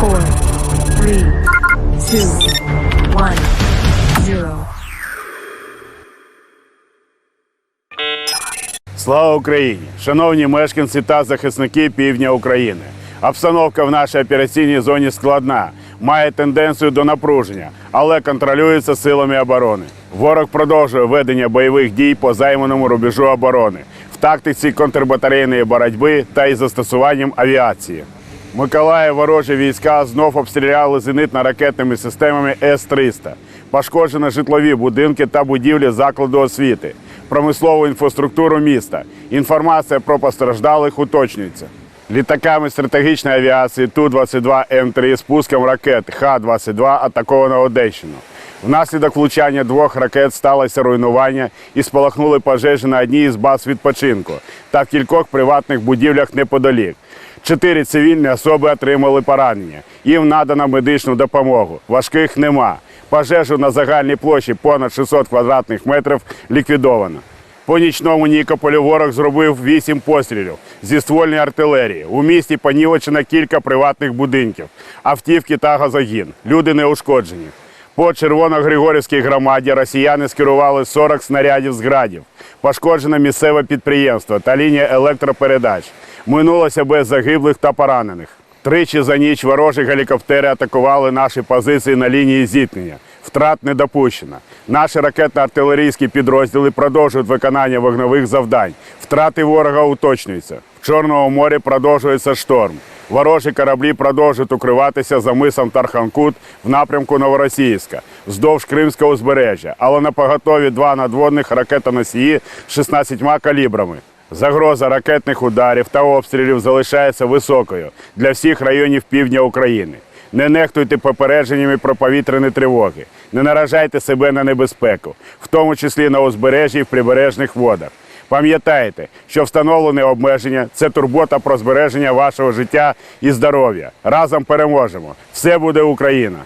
four, three, two, one, zero. Слава Україні! Шановні мешканці та захисники півдня України. Обстановка в нашій операційній зоні складна, має тенденцію до напруження, але контролюється силами оборони. Ворог продовжує ведення бойових дій по займаному рубежу оборони в тактиці контрбатарейної боротьби та із застосуванням авіації. Миколаїв ворожі війська знов обстріляли зенитно-ракетними системами С-300. Пошкоджено житлові будинки та будівлі закладу освіти, промислову інфраструктуру міста. Інформація про постраждалих уточнюється. Літаками стратегічної авіації Ту-22М3 з пуском ракет Х-22 атаковано Одещину. Внаслідок влучання двох ракет сталося руйнування і спалахнули пожежі на одній із баз відпочинку та в кількох приватних будівлях неподалік. Чотири цивільні особи отримали поранення. Їм надано медичну допомогу. Важких нема. Пожежу на загальній площі понад 600 квадратних метрів ліквідовано. По нічному Нікополю ворог зробив вісім пострілів зі ствольної артилерії. У місті понівечено кілька приватних будинків, автівки та газогін. Люди не ушкоджені. По Червоно-Григорівській громаді росіяни скерували 40 снарядів з градів. Пошкоджено місцеве підприємство та лінія електропередач. Минулося без загиблих та поранених. Тричі за ніч ворожі гелікоптери атакували наші позиції на лінії зіткнення. Втрат не допущено. Наші ракетно-артилерійські підрозділи продовжують виконання вогневих завдань. Втрати ворога уточнюються. В Чорному морі продовжується шторм. Ворожі кораблі продовжують укриватися за мисом Тарханкут в напрямку Новоросійська вздовж Кримського узбережжя, але на поготові два надводних ракетоносії з 16 калібрами. Загроза ракетних ударів та обстрілів залишається високою для всіх районів півдня України. Не нехтуйте попередженнями про повітряні тривоги, не наражайте себе на небезпеку, в тому числі на узбережжі і в прибережних водах. Пам'ятайте, що встановлене обмеження це турбота про збереження вашого життя і здоров'я. Разом переможемо. Все буде Україна!